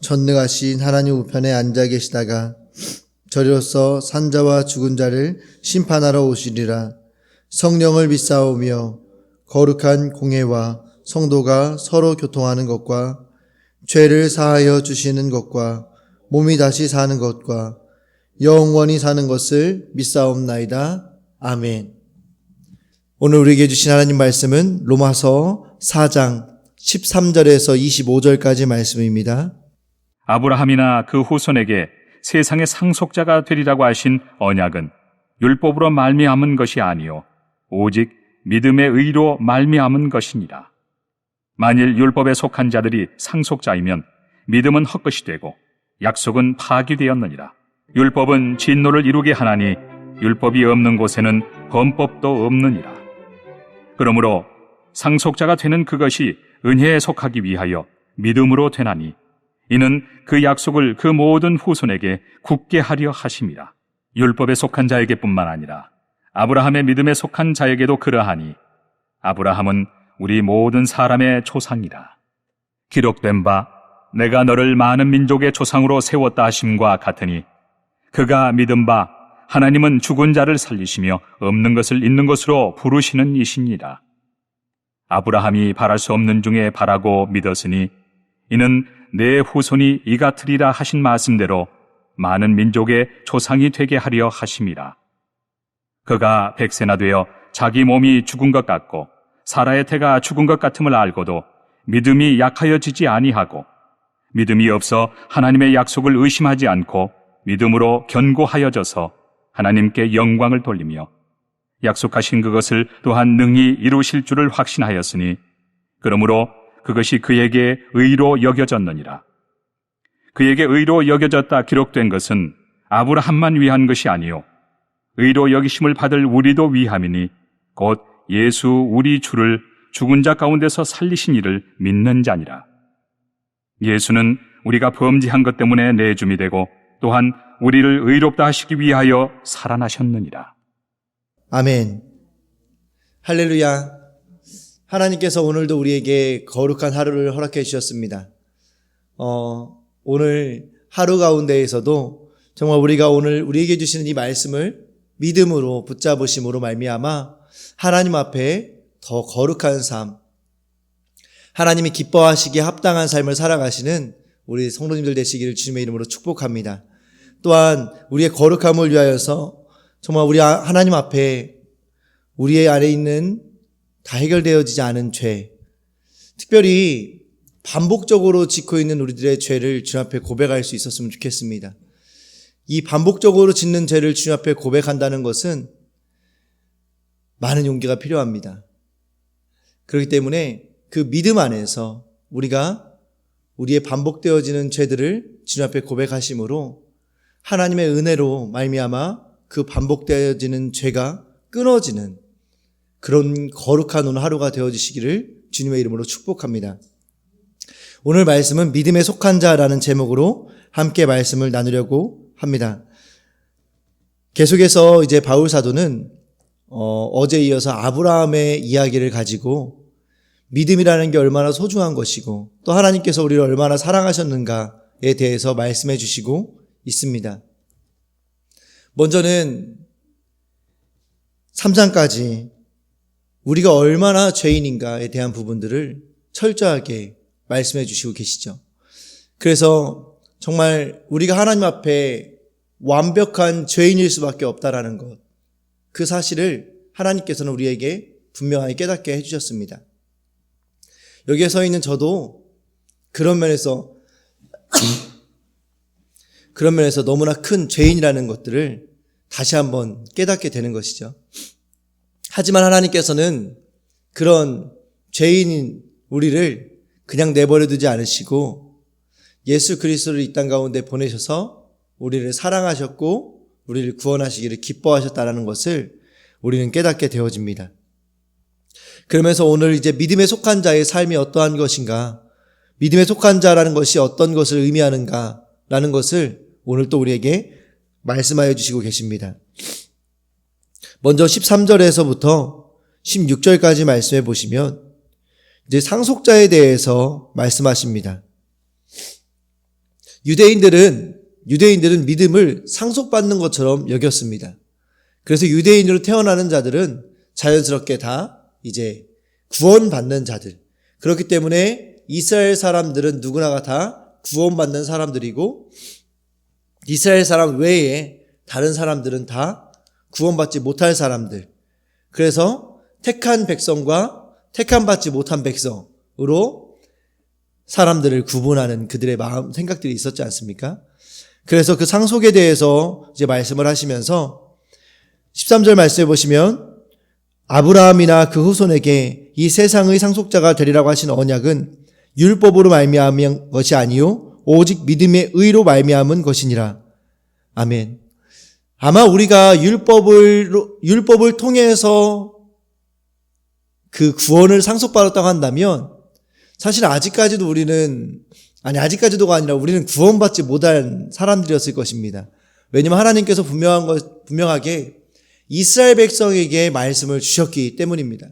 전능하신 하나님 우편에 앉아 계시다가 저리로서 산자와 죽은 자를 심판하러 오시리라 성령을 믿사오며 거룩한 공예와 성도가 서로 교통하는 것과 죄를 사하여 주시는 것과 몸이 다시 사는 것과 영원히 사는 것을 믿사옵나이다. 아멘. 오늘 우리에게 주신 하나님 말씀은 로마서 4장 13절에서 25절까지 말씀입니다. 아브라함이나 그 후손에게 세상의 상속자가 되리라고 하신 언약은 율법으로 말미암은 것이 아니요 오직 믿음의 의로 말미암은 것이니라. 만일 율법에 속한 자들이 상속자이면 믿음은 헛것이 되고 약속은 파기되었느니라. 율법은 진노를 이루게 하나니 율법이 없는 곳에는 범법도 없느니라. 그러므로 상속자가 되는 그것이 은혜에 속하기 위하여 믿음으로 되나니 이는 그 약속을 그 모든 후손에게 굳게 하려 하심이라. 율법에 속한 자에게뿐만 아니라 아브라함의 믿음에 속한 자에게도 그러하니 아브라함은 우리 모든 사람의 조상이라. 기록된 바 내가 너를 많은 민족의 조상으로 세웠다 하심과 같으니 그가 믿은 바 하나님은 죽은 자를 살리시며 없는 것을 있는 것으로 부르시는 이시니라. 아브라함이 바랄 수 없는 중에 바라고 믿었으니 이는 내 후손이 이 같으리라 하신 말씀대로 많은 민족의 조상이 되게 하려 하심이라. 그가 백세나 되어 자기 몸이 죽은 것 같고 사라의 태가 죽은 것 같음을 알고도 믿음이 약하여지지 아니하고 믿음이 없어 하나님의 약속을 의심하지 않고 믿음으로 견고하여져서 하나님께 영광을 돌리며 약속하신 그것을 또한 능히 이루실 줄을 확신하였으니 그러므로 그것이 그에게 의로 여겨졌느니라. 그에게 의로 여겨졌다 기록된 것은 아브라함만 위한 것이 아니요 의로 여기심을 받을 우리도 위함이니 곧 예수 우리 주를 죽은 자 가운데서 살리신 이를 믿는 자니라. 예수는 우리가 범죄한 것 때문에 내줌이 되고 또한 우리를 의롭다 하시기 위하여 살아나셨느니라. 아멘. 할렐루야. 하나님께서 오늘도 우리에게 거룩한 하루를 허락해 주셨습니다. 어, 오늘 하루 가운데에서도 정말 우리가 오늘 우리에게 주시는 이 말씀을 믿음으로 붙잡으심으로 말미암아 하나님 앞에 더 거룩한 삶, 하나님이 기뻐하시기에 합당한 삶을 살아가시는 우리 성도님들 되시기를 주님의 이름으로 축복합니다. 또한 우리의 거룩함을 위하여서 정말 우리 하나님 앞에 우리의 안에 있는 다 해결되어지지 않은 죄, 특별히 반복적으로 짓고 있는 우리들의 죄를 주님 앞에 고백할 수 있었으면 좋겠습니다. 이 반복적으로 짓는 죄를 주님 앞에 고백한다는 것은 많은 용기가 필요합니다. 그렇기 때문에 그 믿음 안에서 우리가 우리의 반복되어지는 죄들을 주님 앞에 고백하심으로 하나님의 은혜로 말미암아 그 반복되어지는 죄가 끊어지는 그런 거룩한 오늘 하루가 되어지시기를 주님의 이름으로 축복합니다. 오늘 말씀은 믿음에 속한 자라는 제목으로 함께 말씀을 나누려고 합니다. 계속해서 이제 바울 사도는 어, 제 이어서 아브라함의 이야기를 가지고 믿음이라는 게 얼마나 소중한 것이고 또 하나님께서 우리를 얼마나 사랑하셨는가에 대해서 말씀해 주시고 있습니다. 먼저는 3장까지 우리가 얼마나 죄인인가에 대한 부분들을 철저하게 말씀해 주시고 계시죠. 그래서 정말 우리가 하나님 앞에 완벽한 죄인일 수밖에 없다라는 것. 그 사실을 하나님께서는 우리에게 분명하게 깨닫게 해주셨습니다. 여기에 서 있는 저도 그런 면에서 그런 면에서 너무나 큰 죄인이라는 것들을 다시 한번 깨닫게 되는 것이죠. 하지만 하나님께서는 그런 죄인인 우리를 그냥 내버려 두지 않으시고 예수 그리스도를 이 땅 가운데 보내셔서 우리를 사랑하셨고 우리를 구원하시기를 기뻐하셨다라는 것을 우리는 깨닫게 되어집니다. 그러면서 오늘 이제 믿음에 속한 자의 삶이 어떠한 것인가, 믿음에 속한 자라는 것이 어떤 것을 의미하는가라는 것을 오늘 또 우리에게 말씀하여 주시고 계십니다. 먼저 13절에서부터 16절까지 말씀해 보시면 이제 상속자에 대해서 말씀하십니다. 유대인들은 유대인들은 믿음을 상속받는 것처럼 여겼습니다. 그래서 유대인으로 태어나는 자들은 자연스럽게 다 이제 구원받는 자들. 그렇기 때문에 이스라엘 사람들은 누구나가 다 구원받는 사람들이고 이스라엘 사람 외에 다른 사람들은 다 구원받지 못할 사람들. 그래서 택한 백성과 택한 받지 못한 백성으로 사람들을 구분하는 그들의 마음, 생각들이 있었지 않습니까? 그래서 그 상속에 대해서 이제 말씀을 하시면서 13절 말씀해 보시면 아브라함이나 그 후손에게 이 세상의 상속자가 되리라고 하신 언약은 율법으로 말미암은 것이 아니요 오직 믿음의 의로 말미암은 것이니라. 아멘. 아마 우리가 율법을 율법을 통해서 그 구원을 상속받았다고 한다면 사실 아직까지도 우리는 아니 아직까지도가 아니라 우리는 구원받지 못한 사람들이었을 것입니다. 왜냐하면 하나님께서 분명한 것 분명하게 이스라엘 백성에게 말씀을 주셨기 때문입니다.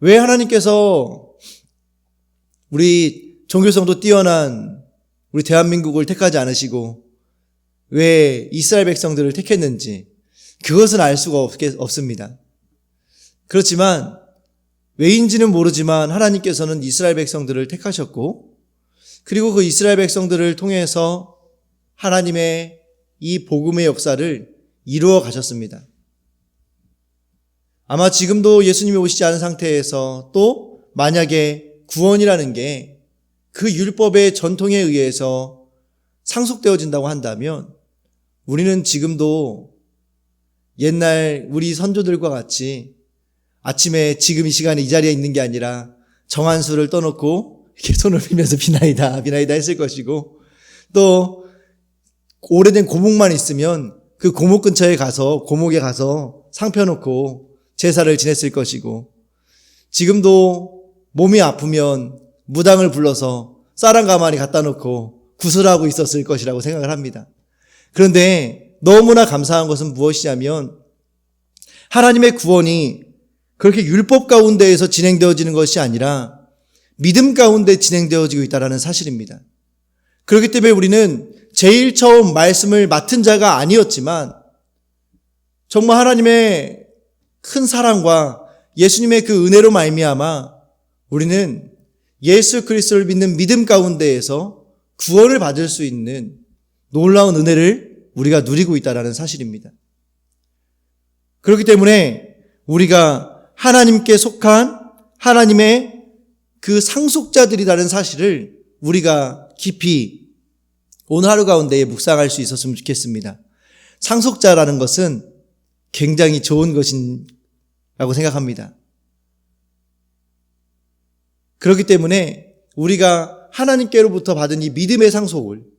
왜 하나님께서 우리 종교성도 뛰어난 우리 대한민국을 택하지 않으시고 왜 이스라엘 백성들을 택했는지 그것은 알 수가 없겠, 없습니다. 그렇지만 왜인지는 모르지만 하나님께서는 이스라엘 백성들을 택하셨고 그리고 그 이스라엘 백성들을 통해서 하나님의 이 복음의 역사를 이루어 가셨습니다. 아마 지금도 예수님이 오시지 않은 상태에서 또 만약에 구원이라는 게 그 율법의 전통에 의해서 상속되어진다고 한다면 우리는 지금도 옛날 우리 선조들과 같이 아침에 지금 이 시간에 이 자리에 있는 게 아니라 정한 수를 떠놓고 이렇게 손을 빌면서 비나이다, 비나이다 했을 것이고 또 오래된 고목만 있으면 그 고목 근처에 가서 고목에 가서 상 펴놓고 제사를 지냈을 것이고 지금도 몸이 아프면 무당을 불러서 쌀한 가마니 갖다 놓고 구슬하고 있었을 것이라고 생각을 합니다. 그런데 너무나 감사한 것은 무엇이냐면 하나님의 구원이 그렇게 율법 가운데에서 진행되어지는 것이 아니라 믿음 가운데 진행되어지고 있다는 사실입니다. 그렇기 때문에 우리는 제일 처음 말씀을 맡은 자가 아니었지만 정말 하나님의 큰 사랑과 예수님의 그 은혜로 말미암아 우리는 예수 그리스도를 믿는 믿음 가운데에서 구원을 받을 수 있는 놀라운 은혜를 우리가 누리고 있다는 사실입니다. 그렇기 때문에 우리가 하나님께 속한 하나님의 그 상속자들이라는 사실을 우리가 깊이 오늘 하루 가운데에 묵상할 수 있었으면 좋겠습니다. 상속자라는 것은 굉장히 좋은 것이라고 생각합니다. 그렇기 때문에 우리가 하나님께로부터 받은 이 믿음의 상속을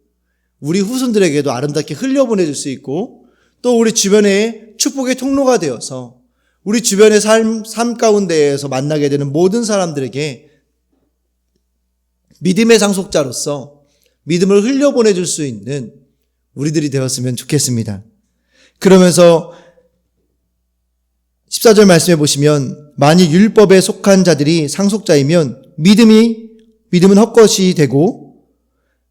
우리 후손들에게도 아름답게 흘려보내줄 수 있고 또 우리 주변에 축복의 통로가 되어서 우리 주변의 삶, 삶 가운데에서 만나게 되는 모든 사람들에게 믿음의 상속자로서 믿음을 흘려보내줄 수 있는 우리들이 되었으면 좋겠습니다. 그러면서 14절 말씀해 보시면 만일 율법에 속한 자들이 상속자이면 믿음이 믿음은 헛것이 되고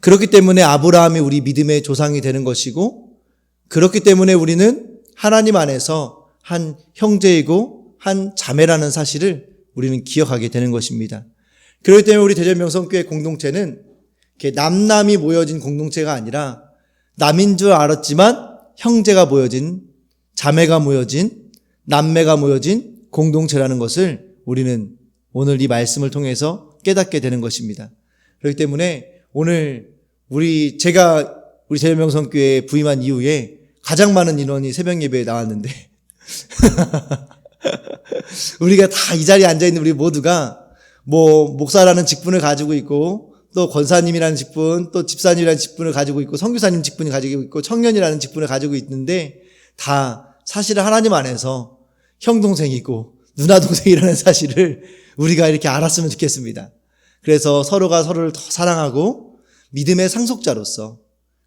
그렇기 때문에 아브라함이 우리 믿음의 조상이 되는 것이고, 그렇기 때문에 우리는 하나님 안에서 한 형제이고 한 자매라는 사실을 우리는 기억하게 되는 것입니다. 그렇기 때문에 우리 대전명성교회 공동체는 남남이 모여진 공동체가 아니라 남인 줄 알았지만 형제가 모여진 자매가 모여진 남매가 모여진 공동체라는 것을 우리는 오늘 이 말씀을 통해서 깨닫게 되는 것입니다. 그렇기 때문에 오늘 우리 제가 우리 제명성교회에 부임한 이후에 가장 많은 인원이 새벽 예배에 나왔는데 우리가 다 이 자리에 앉아 있는 우리 모두가 뭐 목사라는 직분을 가지고 있고 또 권사님이라는 직분, 또 집사님이라는 직분을 가지고 있고 선교사님 직분을 가지고 있고 청년이라는 직분을 가지고 있는데 다 사실은 하나님 안에서 형 동생이고 누나 동생이라는 사실을 우리가 이렇게 알았으면 좋겠습니다. 그래서 서로가 서로를 더 사랑하고 믿음의 상속자로서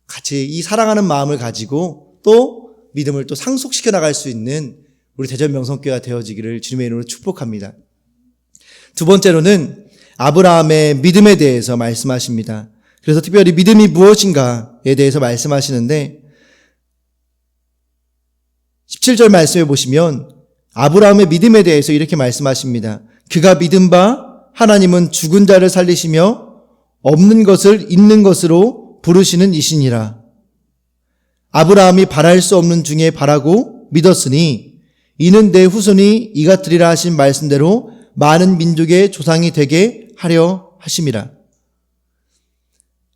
같이 이 사랑하는 마음을 가지고 또 믿음을 또 상속시켜 나갈 수 있는 우리 대전 명성교회가 되어지기를 주님의 이름으로 축복합니다. 두 번째로는 아브라함의 믿음에 대해서 말씀하십니다. 그래서 특별히 믿음이 무엇인가에 대해서 말씀하시는데 17절 말씀해 보시면 아브라함의 믿음에 대해서 이렇게 말씀하십니다. 그가 믿은 바 하나님은 죽은 자를 살리시며 없는 것을 있는 것으로 부르시는 이시니라. 아브라함이 바랄 수 없는 중에 바라고 믿었으니 이는 내 후손이 이같으리라 하신 말씀대로 많은 민족의 조상이 되게 하려 하심이라.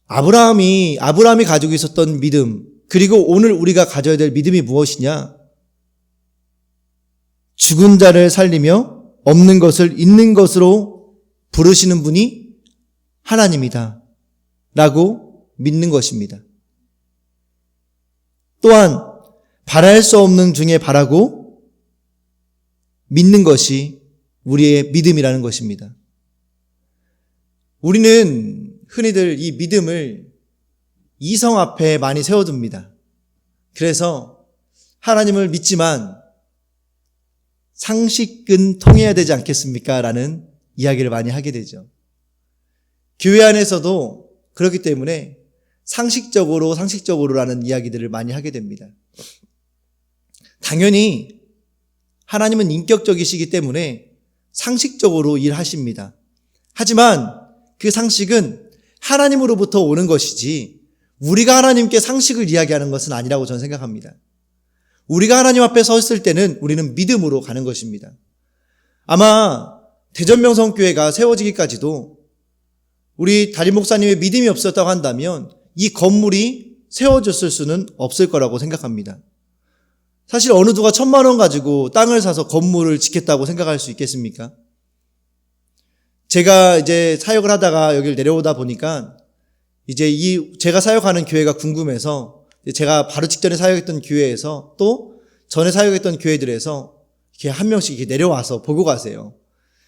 아브라함이 아브라함이 가지고 있었던 믿음 그리고 오늘 우리가 가져야 될 믿음이 무엇이냐? 죽은 자를 살리며 없는 것을 있는 것으로 부르시는 분이 하나님이다. 라고 믿는 것입니다. 또한 바랄 수 없는 중에 바라고 믿는 것이 우리의 믿음이라는 것입니다. 우리는 흔히들 이 믿음을 이성 앞에 많이 세워둡니다. 그래서 하나님을 믿지만 상식은 통해야 되지 않겠습니까? 라는 이야기를 많이 하게 되죠. 교회 안에서도 그렇기 때문에 상식적으로, 상식적으로라는 이야기들을 많이 하게 됩니다. 당연히 하나님은 인격적이시기 때문에 상식적으로 일하십니다. 하지만 그 상식은 하나님으로부터 오는 것이지 우리가 하나님께 상식을 이야기하는 것은 아니라고 저는 생각합니다. 우리가 하나님 앞에 서 있을 때는 우리는 믿음으로 가는 것입니다. 아마 대전명성교회가 세워지기까지도 우리 다림 목사님의 믿음이 없었다고 한다면 이 건물이 세워졌을 수는 없을 거라고 생각합니다. 사실 어느 누가 천만 원 가지고 땅을 사서 건물을 짓겠다고 생각할 수 있겠습니까? 제가 이제 사역을 하다가 여기를 내려오다 보니까 이제 이 제가 사역하는 교회가 궁금해서 제가 바로 직전에 사역했던 교회에서 또 전에 사역했던 교회들에서 이렇게 한 명씩 이렇게 내려와서 보고 가세요.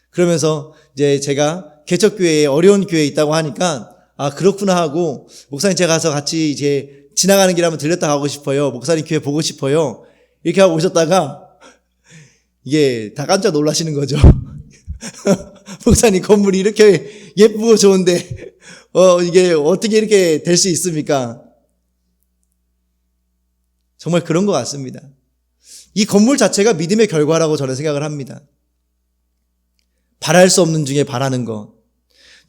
그러면서 이제 제가 개척교회에 어려운 교회에 있다고 하니까 아 그렇구나 하고 목사님 제가 가서 같이 이제 지나가는 길 한번 들렸다 가고 싶어요. 목사님 교회 보고 싶어요. 이렇게 하고 오셨다가 이게 다 깜짝 놀라시는 거죠. 목사님 건물이 이렇게 예쁘고 좋은데 어 이게 어떻게 이렇게 될 수 있습니까? 정말 그런 것 같습니다. 이 건물 자체가 믿음의 결과라고 저는 생각을 합니다. 바랄 수 없는 중에 바라는 것.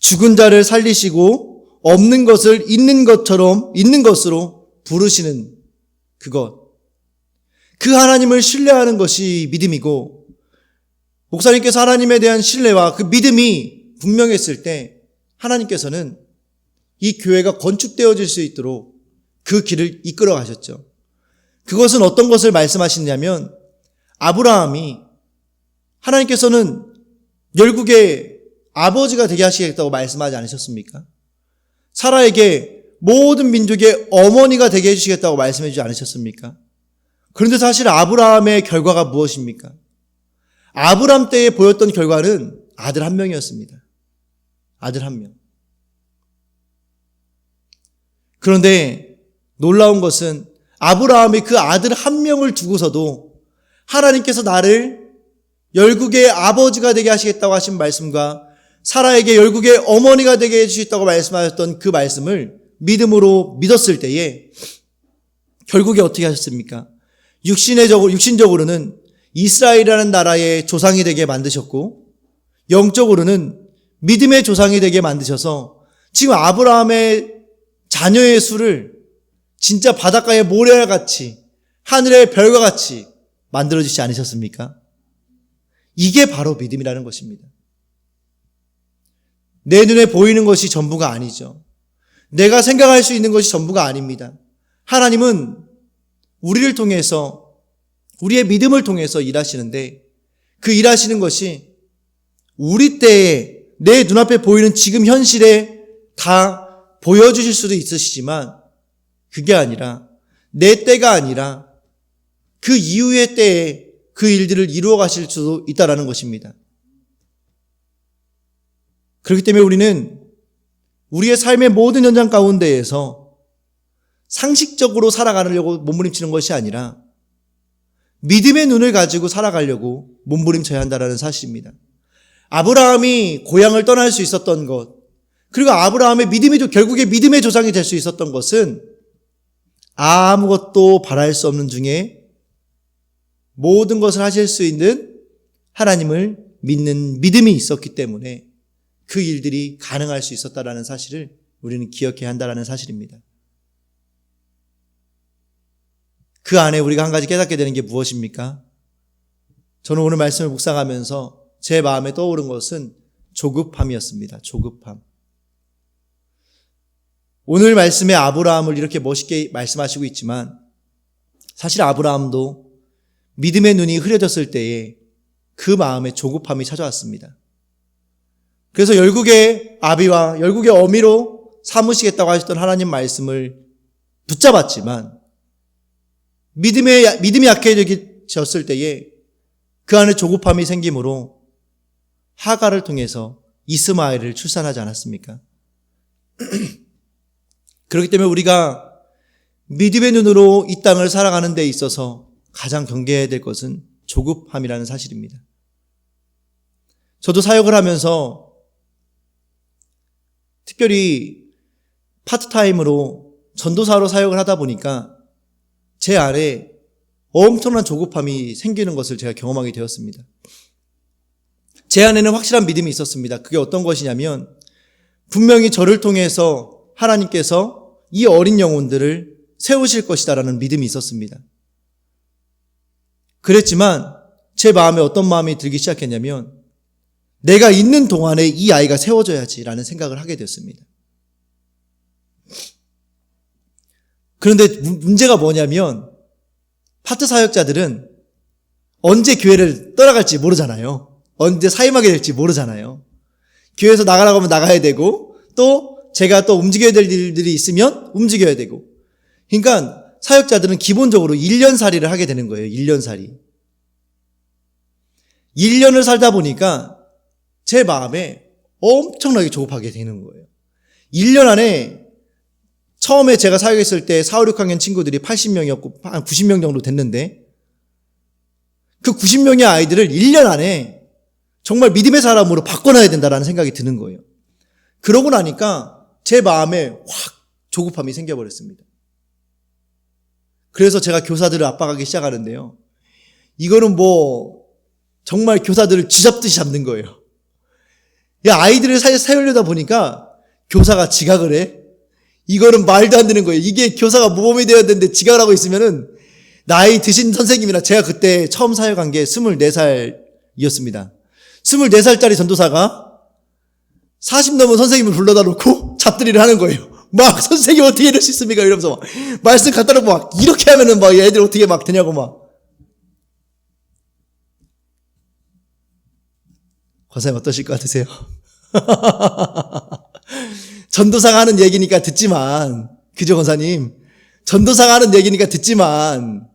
죽은 자를 살리시고 없는 것을 있는 것처럼 있는 것으로 부르시는 그것. 그 하나님을 신뢰하는 것이 믿음이고 목사님께서 하나님에 대한 신뢰와 그 믿음이 분명했을 때 하나님께서는 이 교회가 건축되어질 수 있도록 그 길을 이끌어 가셨죠. 그것은 어떤 것을 말씀하시냐면 아브라함이 하나님께서는 열국의 아버지가 되게 하시겠다고 말씀하지 않으셨습니까? 사라에게 모든 민족의 어머니가 되게 해주시겠다고 말씀해 주지 않으셨습니까? 그런데 사실 아브라함의 결과가 무엇입니까? 아브라함 때에 보였던 결과는 아들 한 명이었습니다. 아들 한 명. 그런데 놀라운 것은 아브라함이 그 아들 한 명을 두고서도 하나님께서 나를 열국의 아버지가 되게 하시겠다고 하신 말씀과 사라에게 열국의 어머니가 되게 해주시겠다고 말씀하셨던 그 말씀을 믿음으로 믿었을 때에 결국에 어떻게 하셨습니까? 육신의적으로, 육신적으로는 이스라엘이라는 나라의 조상이 되게 만드셨고 영적으로는 믿음의 조상이 되게 만드셔서 지금 아브라함의 자녀의 수를 진짜 바닷가의 모래와 같이 하늘의 별과 같이 만들어지지 않으셨습니까? 이게 바로 믿음이라는 것입니다. 내 눈에 보이는 것이 전부가 아니죠. 내가 생각할 수 있는 것이 전부가 아닙니다. 하나님은 우리를 통해서 우리의 믿음을 통해서 일하시는데 그 일하시는 것이 우리 때에 내 눈앞에 보이는 지금 현실에 다 보여주실 수도 있으시지만 그게 아니라 내 때가 아니라 그 이후의 때에 그 일들을 이루어 가실 수도 있다라는 것입니다. 그렇기 때문에 우리는 우리의 삶의 모든 현장 가운데에서 상식적으로 살아가려고 몸부림치는 것이 아니라 믿음의 눈을 가지고 살아가려고 몸부림쳐야 한다는 사실입니다. 아브라함이 고향을 떠날 수 있었던 것, 그리고 아브라함의 믿음이 결국에 믿음의 조상이 될 수 있었던 것은 아무것도 바랄 수 없는 중에 모든 것을 하실 수 있는 하나님을 믿는 믿음이 있었기 때문에 그 일들이 가능할 수 있었다라는 사실을 우리는 기억해야 한다라는 사실입니다. 그 안에 우리가 한 가지 깨닫게 되는 게 무엇입니까? 저는 오늘 말씀을 묵상하면서 제 마음에 떠오른 것은 조급함이었습니다. 조급함. 오늘 말씀에 아브라함을 이렇게 멋있게 말씀하시고 있지만 사실 아브라함도 믿음의 눈이 흐려졌을 때에 그 마음에 조급함이 찾아왔습니다. 그래서 열국의 아비와 열국의 어미로 삼으시겠다고 하셨던 하나님 말씀을 붙잡았지만 믿음의 믿음이 약해졌을 때에 그 안에 조급함이 생기므로 하가를 통해서 이스마엘을 출산하지 않았습니까? 그렇기 때문에 우리가 믿음의 눈으로 이 땅을 살아가는 데 있어서 가장 경계해야 될 것은 조급함이라는 사실입니다. 저도 사역을 하면서 특별히 파트타임으로 전도사로 사역을 하다 보니까 제 안에 엄청난 조급함이 생기는 것을 제가 경험하게 되었습니다. 제 안에는 확실한 믿음이 있었습니다. 그게 어떤 것이냐면 분명히 저를 통해서 하나님께서 이 어린 영혼들을 세우실 것이다라는 믿음이 있었습니다. 그랬지만 제 마음에 어떤 마음이 들기 시작했냐면 내가 있는 동안에 이 아이가 세워져야지라는 생각을 하게 됐습니다. 그런데 문제가 뭐냐면 파트 사역자들은 언제 교회를 떠나갈지 모르잖아요. 언제 사임하게 될지 모르잖아요. 교회에서 나가라고 하면 나가야 되고 또 제가 또 움직여야 될 일들이 있으면 움직여야 되고 그러니까 사역자들은 기본적으로 1년 살이를 하게 되는 거예요. 1년 살이. 1년을 살다 보니까 제 마음에 엄청나게 조급하게 되는 거예요. 1년 안에 처음에 제가 사역했을 때 4, 5, 6학년 친구들이 80명이었고 한 90명 정도 됐는데 그 90명의 아이들을 1년 안에 정말 믿음의 사람으로 바꿔놔야 된다라는 생각이 드는 거예요. 그러고 나니까 제 마음에 확 조급함이 생겨버렸습니다. 그래서 제가 교사들을 압박하기 시작하는데요. 이거는 뭐 정말 교사들을 쥐잡듯이 잡는 거예요. 야, 아이들을 세우려다 보니까 교사가 지각을 해. 이거는 말도 안 되는 거예요. 이게 교사가 모범이 되어야 되는데 지각을 하고 있으면은 나이 드신 선생님이나 제가 그때 처음 사역한 게 24살이었습니다. 24살짜리 전도사가 40 넘은 선생님을 불러다 놓고 잡들이를 하는 거예요. 막 선생님 어떻게 이럴 수 있습니까? 이러면서 막 말씀 갖다 놓고 막 이렇게 하면은 막 애들 어떻게 막 되냐고 막. 권사님 어떠실 것 같으세요? 전도사가 하는 얘기니까 듣지만, 그죠, 권사님? 전도사가 하는 얘기니까 듣지만,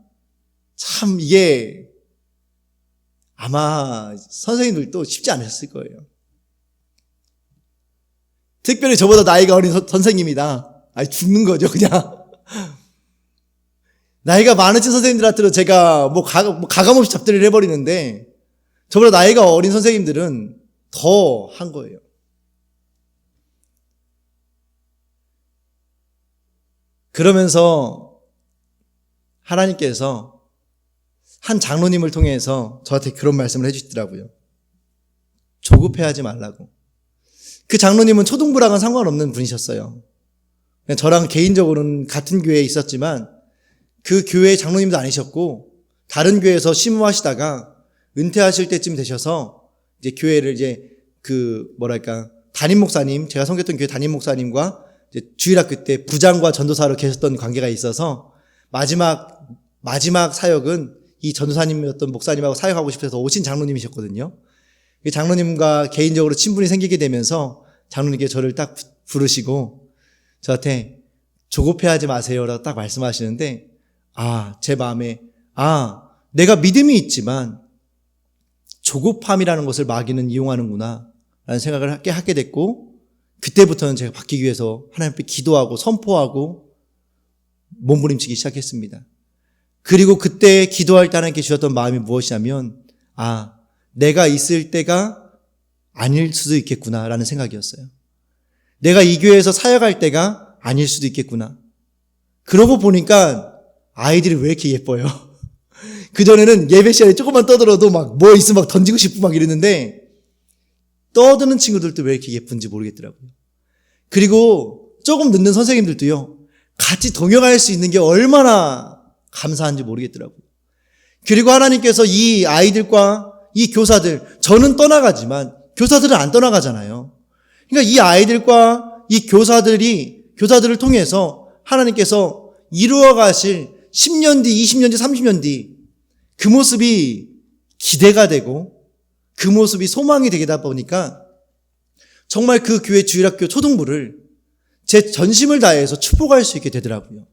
참 이게 아마 선생님들도 쉽지 않으셨을 거예요. 특별히 저보다 나이가 어린 서, 선생님이다. 아니, 죽는 거죠, 그냥. 나이가 많으신 선생님들한테는 제가 뭐, 가, 뭐 가감없이 잡들이를 해버리는데, 저보다 나이가 어린 선생님들은 더 한 거예요. 그러면서 하나님께서 한 장로님을 통해서 저한테 그런 말씀을 해주시더라고요. 조급해하지 말라고. 그 장로님은 초등부랑은 상관없는 분이셨어요. 그냥 저랑 개인적으로는 같은 교회에 있었지만 그 교회 장로님도 아니셨고 다른 교회에서 심무하시다가 은퇴하실 때쯤 되셔서 이제 교회를 이제 그 뭐랄까 담임 목사님 제가 섬겼던 교회 담임 목사님과 주일학교 때 부장과 전도사로 계셨던 관계가 있어서 마지막 마지막 사역은 이 전도사님이었던 목사님하고 사역하고 싶어서 오신 장로님이셨거든요. 그 장로님과 개인적으로 친분이 생기게 되면서 장로님께 저를 딱 부르시고 저한테 조급해하지 마세요라고 딱 말씀하시는데 아, 제 마음에 아, 내가 믿음이 있지만 조급함이라는 것을 마귀는 이용하는구나 라는 생각을 하게 하게 됐고 그때부터는 제가 바뀌기 위해서 하나님 앞에 기도하고 선포하고 몸부림치기 시작했습니다. 그리고 그때 기도할 때 하나님께 주셨던 마음이 무엇이냐면 아, 내가 있을 때가 아닐 수도 있겠구나라는 생각이었어요. 내가 이 교회에서 사역할 때가 아닐 수도 있겠구나. 그러고 보니까 아이들이 왜 이렇게 예뻐요? 그전에는 예배 시간에 조금만 떠들어도 막 뭐 있으면 막 던지고 싶고 막 이랬는데 떠드는 친구들도 왜 이렇게 예쁜지 모르겠더라고요. 그리고 조금 늦는 선생님들도요, 같이 동역할 수 있는 게 얼마나 감사한지 모르겠더라고요. 그리고 하나님께서 이 아이들과 이 교사들, 저는 떠나가지만 교사들은 안 떠나가잖아요. 그러니까 이 아이들과 이 교사들이, 교사들을 통해서 하나님께서 이루어 가실 10년 뒤, 20년 뒤, 30년 뒤 그 모습이 기대가 되고 그 모습이 소망이 되다 보니까 정말 그 교회 주일학교 초등부를 제 전심을 다해서 축복할 수 있게 되더라고요.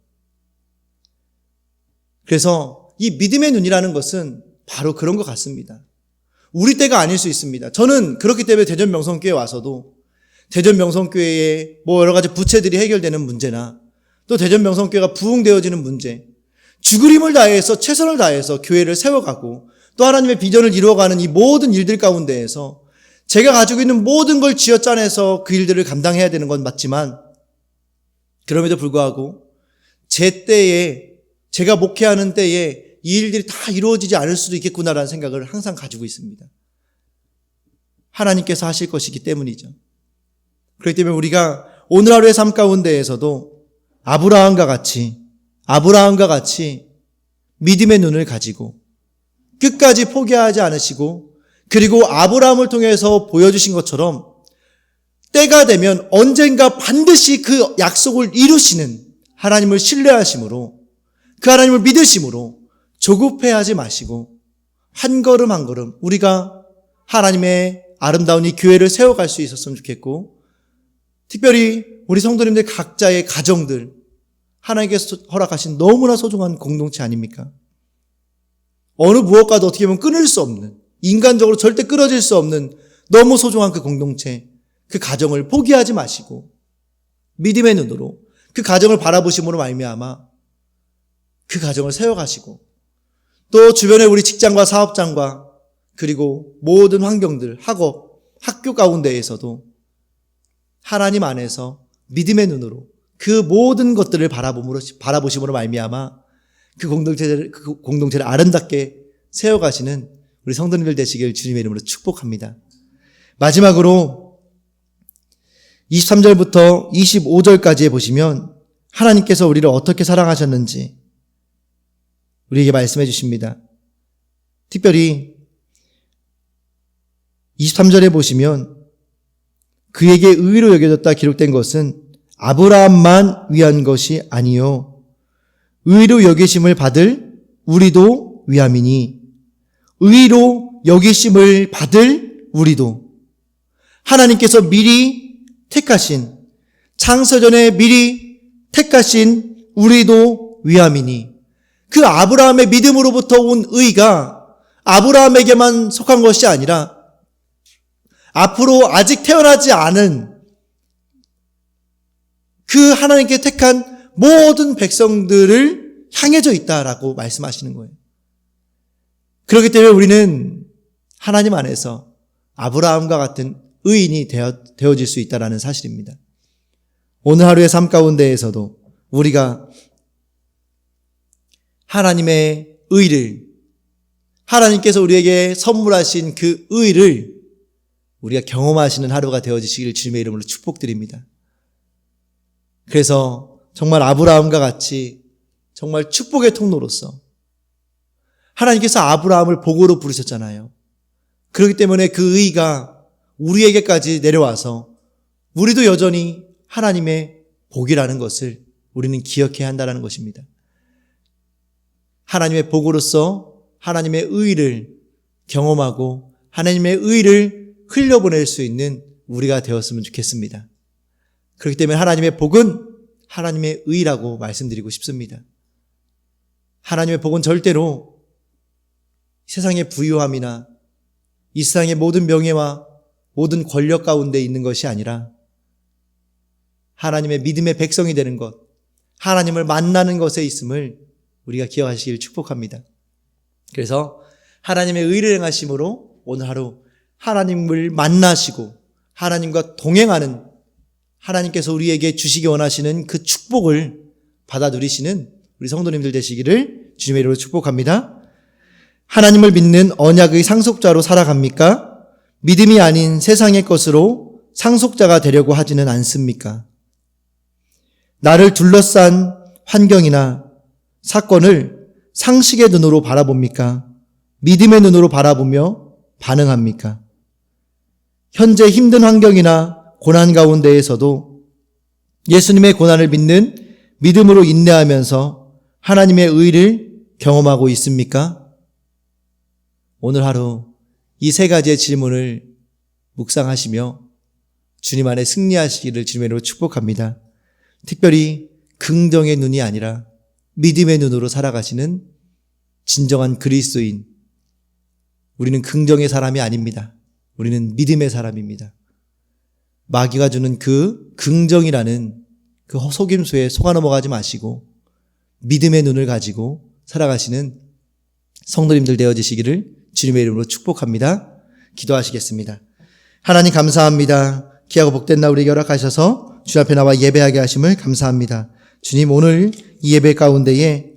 그래서 이 믿음의 눈이라는 것은 바로 그런 것 같습니다. 우리 때가 아닐 수 있습니다. 저는 그렇기 때문에 대전 명성교회 와서도 대전 명성교회에 뭐 여러 가지 부채들이 해결되는 문제나 또 대전 명성교회가 부흥되어지는 문제, 죽을 힘을 다해서 최선을 다해서 교회를 세워가고 또 하나님의 비전을 이루어가는 이 모든 일들 가운데에서 제가 가지고 있는 모든 걸 쥐어짜내서 그 일들을 감당해야 되는 건 맞지만 그럼에도 불구하고 제 때에 제가 목회하는 때에 이 일들이 다 이루어지지 않을 수도 있겠구나라는 생각을 항상 가지고 있습니다. 하나님께서 하실 것이기 때문이죠. 그렇기 때문에 우리가 오늘 하루의 삶 가운데에서도 아브라함과 같이 아브라함과 같이 믿음의 눈을 가지고 끝까지 포기하지 않으시고 그리고 아브라함을 통해서 보여주신 것처럼 때가 되면 언젠가 반드시 그 약속을 이루시는 하나님을 신뢰하심으로 그 하나님을 믿으심으로 조급해하지 마시고 한 걸음 한 걸음 우리가 하나님의 아름다운 이 교회를 세워갈 수 있었으면 좋겠고 특별히 우리 성도님들 각자의 가정들 하나님께서 허락하신 너무나 소중한 공동체 아닙니까? 어느 무엇과도 어떻게 보면 끊을 수 없는 인간적으로 절대 끊어질 수 없는 너무 소중한 그 공동체 그 가정을 포기하지 마시고 믿음의 눈으로 그 가정을 바라보심으로 말미암아 그 가정을 세워가시고 또 주변에 우리 직장과 사업장과 그리고 모든 환경들 학업 학교 가운데에서도 하나님 안에서 믿음의 눈으로 그 모든 것들을 바라봄으로 바라보심으로 말미암아 그 공동체를 그 공동체를 아름답게 세워가시는 우리 성도님들 되시길 주님의 이름으로 축복합니다. 마지막으로 23절부터 25절까지에 보시면 하나님께서 우리를 어떻게 사랑하셨는지 우리에게 말씀해 주십니다. 특별히 23절에 보시면 그에게 의로 여겨졌다 기록된 것은 아브라함만 위한 것이 아니요 의로 여기심을 받을 우리도 위함이니 의로 여기심을 받을 우리도 하나님께서 미리 택하신 창세전에 미리 택하신 우리도 위함이니 그 아브라함의 믿음으로부터 온 의가 아브라함에게만 속한 것이 아니라 앞으로 아직 태어나지 않은 그 하나님께 택한 모든 백성들을 향해져 있다라고 말씀하시는 거예요. 그렇기 때문에 우리는 하나님 안에서 아브라함과 같은 의인이 되어, 되어질 수 있다라는 사실입니다. 오늘 하루의 삶 가운데에서도 우리가 하나님의 의를 하나님께서 우리에게 선물하신 그 의를 우리가 경험하시는 하루가 되어지시기를 주님의 이름으로 축복드립니다. 그래서 정말 아브라함과 같이 정말 축복의 통로로서 하나님께서 아브라함을 복으로 부르셨잖아요. 그렇기 때문에 그 의가 우리에게까지 내려와서 우리도 여전히 하나님의 복이라는 것을 우리는 기억해야 한다는 것입니다. 하나님의 복으로서 하나님의 의를 경험하고 하나님의 의를 흘려보낼 수 있는 우리가 되었으면 좋겠습니다. 그렇기 때문에 하나님의 복은 하나님의 의라고 말씀드리고 싶습니다. 하나님의 복은 절대로 세상의 부유함이나 이 세상의 모든 명예와 모든 권력 가운데 있는 것이 아니라 하나님의 믿음의 백성이 되는 것, 하나님을 만나는 것에 있음을 우리가 기억하시길 축복합니다. 그래서 하나님의 의를 행하심으로 오늘 하루 하나님을 만나시고 하나님과 동행하는 하나님께서 우리에게 주시기 원하시는 그 축복을 받아 누리시는 우리 성도님들 되시기를 주님의 이름으로 축복합니다. 하나님을 믿는 언약의 상속자로 살아갑니까? 믿음이 아닌 세상의 것으로 상속자가 되려고 하지는 않습니까? 나를 둘러싼 환경이나 사건을 상식의 눈으로 바라봅니까? 믿음의 눈으로 바라보며 반응합니까? 현재 힘든 환경이나 고난 가운데에서도 예수님의 고난을 믿는 믿음으로 인내하면서 하나님의 의를 경험하고 있습니까? 오늘 하루 이 세 가지의 질문을 묵상하시며 주님 안에 승리하시기를 주님의 이름으로 축복합니다. 특별히 긍정의 눈이 아니라 믿음의 눈으로 살아가시는 진정한 그리스도인. 우리는 긍정의 사람이 아닙니다. 우리는 믿음의 사람입니다. 마귀가 주는 그 긍정이라는 그 속임수에 속아 넘어가지 마시고 믿음의 눈을 가지고 살아가시는 성도님들 되어지시기를 주님의 이름으로 축복합니다. 기도하시겠습니다. 하나님 감사합니다. 귀하고 복된 날 우리에게 허락하셔서 주 앞에 나와 예배하게 하심을 감사합니다. 주님 오늘 이 예배 가운데에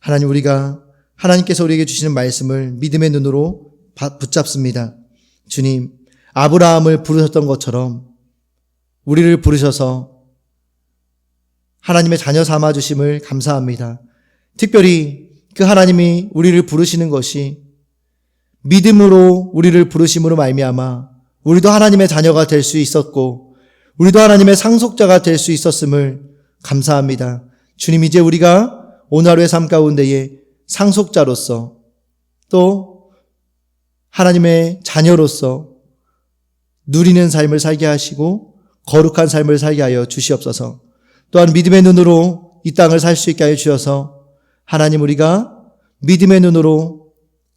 하나님 우리가 하나님께서 우리에게 주시는 말씀을 믿음의 눈으로 붙잡습니다. 주님 아브라함을 부르셨던 것처럼 우리를 부르셔서 하나님의 자녀 삼아 주심을 감사합니다. 특별히 그 하나님이 우리를 부르시는 것이 믿음으로 우리를 부르심으로 말미암아 우리도 하나님의 자녀가 될 수 있었고 우리도 하나님의 상속자가 될 수 있었음을 감사합니다. 주님 이제 우리가 오늘 하루의 삶 가운데에 상속자로서 또 하나님의 자녀로서 누리는 삶을 살게 하시고 거룩한 삶을 살게 하여 주시옵소서. 또한 믿음의 눈으로 이 땅을 살 수 있게 하여 주셔서 하나님 우리가 믿음의 눈으로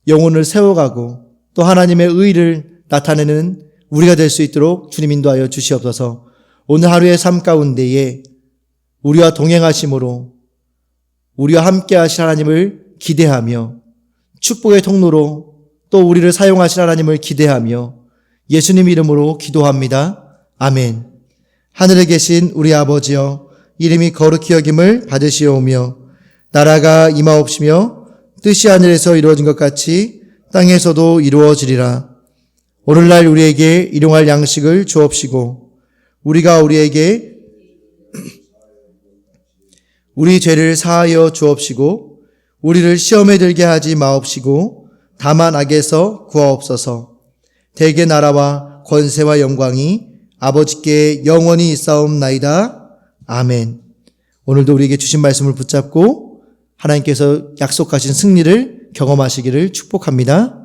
영혼을 세워가고 또 하나님의 의를 나타내는 우리가 될 수 있도록 주님 인도하여 주시옵소서. 오늘 하루의 삶 가운데에 우리와 동행하심으로 우리와 함께 하실 하나님을 기대하며 축복의 통로로 또 우리를 사용하실 하나님을 기대하며 예수님 이름으로 기도합니다. 아멘. 하늘에 계신 우리 아버지여 이름이 거룩히 여김을 받으시오며 나라가 임하옵시며 뜻이 하늘에서 이루어진 것 같이 땅에서도 이루어지리라. 오늘날 우리에게 일용할 양식을 주옵시고 우리가 우리에게 우리 죄를 사하여 주옵시고 우리를 시험에 들게 하지 마옵시고 다만 악에서 구하옵소서. 대개 나라와 권세와 영광이 아버지께 영원히 있사옵나이다. 아멘. 오늘도 우리에게 주신 말씀을 붙잡고 하나님께서 약속하신 승리를 경험하시기를 축복합니다.